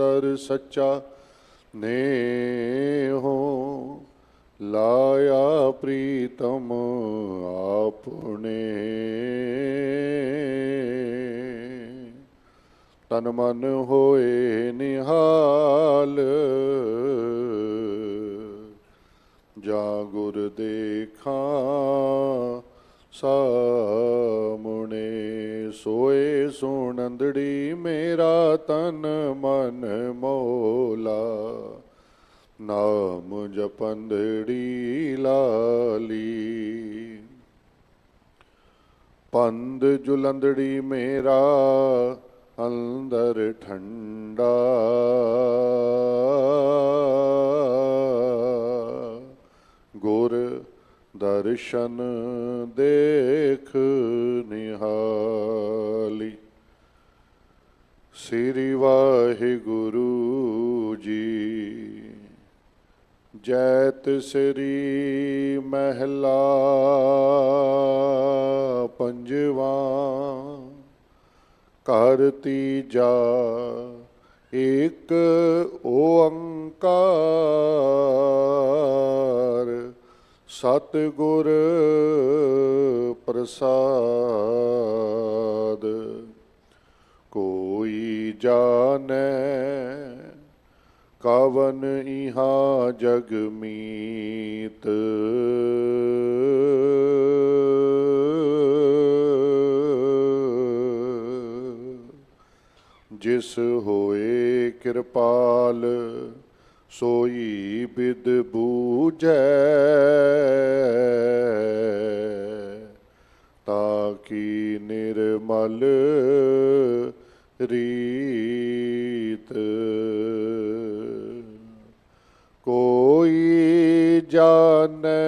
ਅੰਦਰ ਸੱਚਾ ਨੇ ਹੋ ਲਾਇਆ ਪ੍ਰੀਤਮ ਆਪਣੇ। ਤਨ ਮਨ ਹੋਏ ਨਿਹਾਲ ਜਾ ਗੁਰ ਦੇਖਾਂ ਸਾਮਣੇ ਸੋਏ ਸੁਣੰਦੜੀ ਮੇਰਾ ਤਨ ਮਨ ਮੋਲਾ। ਨਾਮ ਜਪੰਦੜੀ ਲਾਲੀ। ਪੰਦ ਜੁਲੰਦੜੀ ਮੇਰਾ ਅੰਦਰ ਠੰਡਾ ਗੁਰ ਦਰਸ਼ਨ ਦੇਖ ਨਿਹਾਲੀ। ਸ੍ਰੀ ਵਾਹਿਗੁਰੂ ਜੀ ਜੈਤ ਸ੍ਰੀ ਮਹਿਲਾ ਪੰਜਵਾ ਘਰ ਤੀਜਾ ਏਕ ਓੰਕਾਰ। ਸਤਿਗੁਰ ਪ੍ਰਸਾਦ ਕੋਈ ਜਾਣੈ ਕਵਨ ਇਹਾ ਜਗ ਮੀਤ। ਜਿਸ ਹੋਏ ਕਿਰਪਾਲ ਸੋਈ ਬਿਦ ਬੂਝੈ ਤਾਕੀ ਨਿਰਮਲ ਰੀਤ? ਕੋਈ ਜਾਣੈ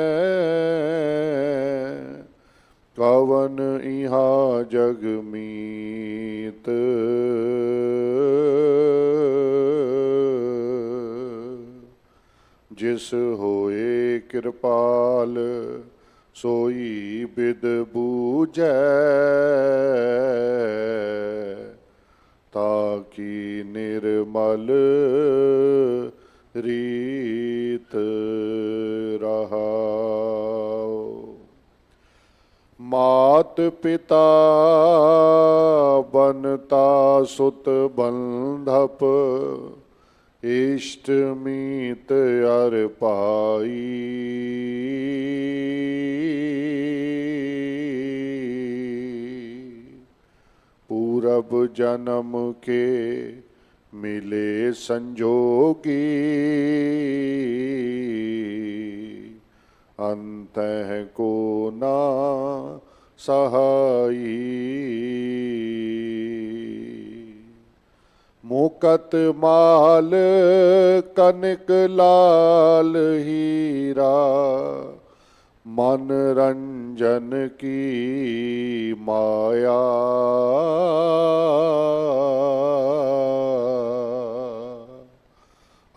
ਜਿਸ ਹੋਏ ਕਿਰਪਾਲ, ਸੋਈ ਬਿਦ ਬੂਝੈ। ਤਾਕੀ ਨਿਰਮਲ ਰੀਤ ਰਹਾਉ। ਮਾਤ ਪਿਤਾ ਬਨਤਾ ਸੁਤ ਬੰਧਪ इष्ट मीत अर पाई। पूरब जन्म के मिले संजोगी। अंत को ना सहाई। ਮੁਕਤ ਮਾਲ ਕਨਕ ਲਾਲ ਹੀਰਾ ਮਨ ਰੰਜਨ ਕੀ ਮਾਇਆ।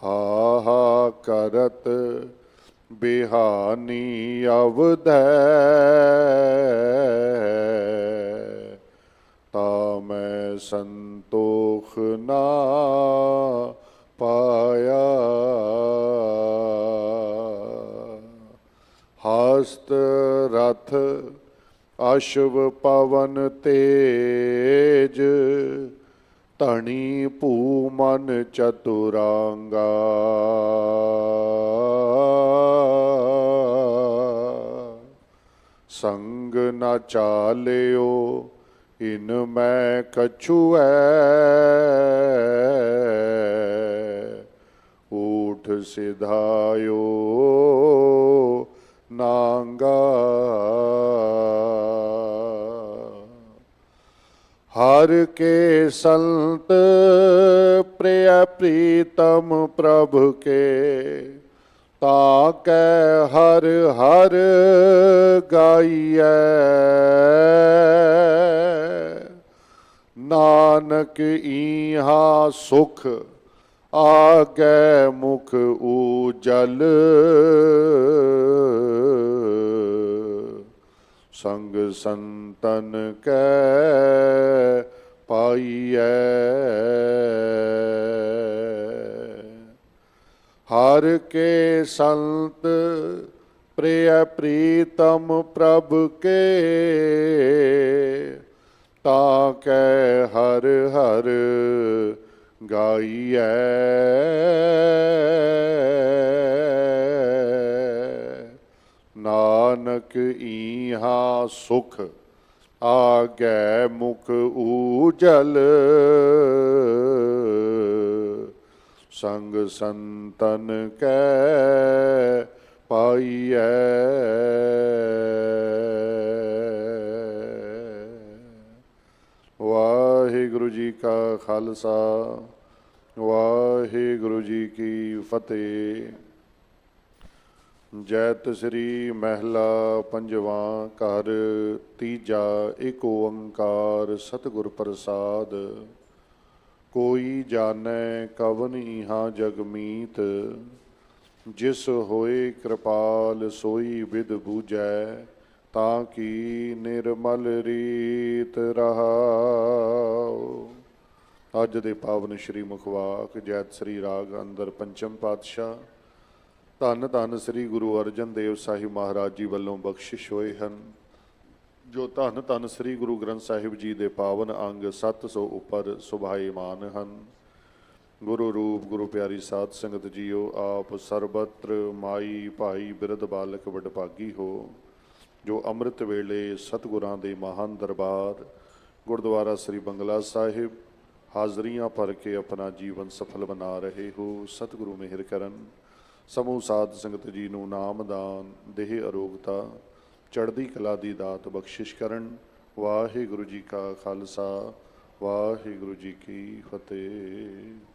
ਹਾ ਕਰਤ ਬਿਹਾਨੀ ਅਵਧੈ ਤਾ ਮੈਂ ਸੰਤੋਖ ਨਾ ਪਾਇਆ। ਹਸਤ ਰਥ ਅਸ਼ਵ ਪਵਨ ਤੇਜ ਧਣੀ ਭੂ ਮਨ ਚਤੁਰਾਂਗਾ। ਸੰਗ ਨਾ ਚਾਲਿਓ ਇਨ ਮੈਂ ਕਛੂ ਕਛੂਐ ਊਠ ਸਿਧਾਇਓ ਨਾਂਗਾ। ਹਰ ਕੇ ਸੰਤ ਪ੍ਰਿਯ ਪ੍ਰੀਤਮ ਪ੍ਰਭ ਕੇ ਤਾ ਹਰ ਹਰ ਗਾਈਐ। ਨਾਨਕ ਈਹਾ ਸੁਖ, ਆਗੈ ਮੁਖ ਊਜਲ। ਸੰਗ ਸੰਤਨ ਕੈ ਪਾਈਐ। ਹਰ ਕੇ ਸੰਤ ਪ੍ਰਿਯ ਪ੍ਰੀਤਮ ਪ੍ਰਭ ਕੇ ਤਾਂ ਕੈ ਹਰ ਹਰ ਗਾਈਐ। ਨਾਨਕ ਈਹਾ ਸੁਖ ਆਗੈ ਮੁਖ ਊਜਲ। ਸੰਗ ਸੰਤਨ ਕੈ ਪਾਈਐ ਵਾਹਿਗੁਰੂ ਜੀ ਕਾ ਖਾਲਸਾ, ਵਾਹਿਗੁਰੂ ਜੀ ਕੀ ਫਤਿਹ। ਜੈਤ ਸ੍ਰੀ ਮਹਿਲਾ ਪੰਜਵਾ ਘਰ, ਤੀਜਾ ਏਕ ਓੰਕਾਰ ਸਤਿਗੁਰ ਪ੍ਰਸਾਦ। ਕੋਈ ਜਾਣੈ ਕਵਨ ਇਹਾ ਜਗ ਮੀਤ, ਜਿਸ ਹੋਏ ਕਿਰਪਾਲ ਸੋਈ ਵਿਦ ਬੂਝੈ, ਤਾਂ ਕੀ ਨਿਰਮਲ ਰੀਤ ਰਹਾਉ। ਅੱਜ ਦੇ ਪਾਵਨ ਸ਼੍ਰੀ ਮੁਖਵਾਕ, ਜੈਤ ਸ੍ਰੀ ਰਾਗ, ਅੰਦਰ ਪੰਚਮ ਪਾਤਸ਼ਾਹ, ਧੰਨ ਧੰਨ ਸ੍ਰੀ ਗੁਰੂ ਅਰਜਨ ਦੇਵ ਸਾਹਿਬ ਮਹਾਰਾਜ ਜੀ ਵੱਲੋਂ ਬਖਸ਼ਿਸ਼ ਹੋਏ ਹਨ। ਜੋ ਧੰਨ ਧੰਨ ਸ੍ਰੀ ਗੁਰੂ ਗ੍ਰੰਥ ਸਾਹਿਬ ਜੀ ਦੇ ਪਾਵਨ ਅੰਗ 700 ਉੱਪਰ ਸੁਭਾਈਮਾਨ ਹਨ। ਗੁਰੂ ਰੂਪ, ਗੁਰੂ ਪਿਆਰੀ ਸਾਧ ਸੰਗਤ ਜੀਓ, ਆਪ ਸਰਬਤਰ ਮਾਈ ਭਾਈ ਬਿਰਧ ਬਾਲਕ ਵਡਭਾਗੀ ਹੋ। ਜੋ ਅੰਮ੍ਰਿਤ ਵੇਲੇ ਸਤਿਗੁਰਾਂ ਦੇ ਮਹਾਨ ਦਰਬਾਰ, ਗੁਰਦੁਆਰਾ ਸ੍ਰੀ ਬੰਗਲਾ ਸਾਹਿਬ ਹਾਜ਼ਰੀਆਂ ਭਰ ਕੇ ਆਪਣਾ ਜੀਵਨ ਸਫਲ ਬਣਾ ਰਹੇ ਹੋ। ਸਤਿਗੁਰੂ ਮਿਹਰ ਕਰਨ। ਸਮੂਹ ਸਾਧ ਸੰਗਤ ਜੀ ਨੂੰ ਨਾਮਦਾਨ ਦੇਹ ਅਰੋਗਤਾ, ਚੜ੍ਹਦੀ ਕਲਾ ਦੀ ਦਾਤ ਬਖਸ਼ਿਸ਼ ਕਰਨ। ਵਾਹਿਗੁਰੂ ਜੀ ਕਾ ਖਾਲਸਾ, ਵਾਹਿਗੁਰੂ ਜੀ ਕੀ ਫਤਿਹ।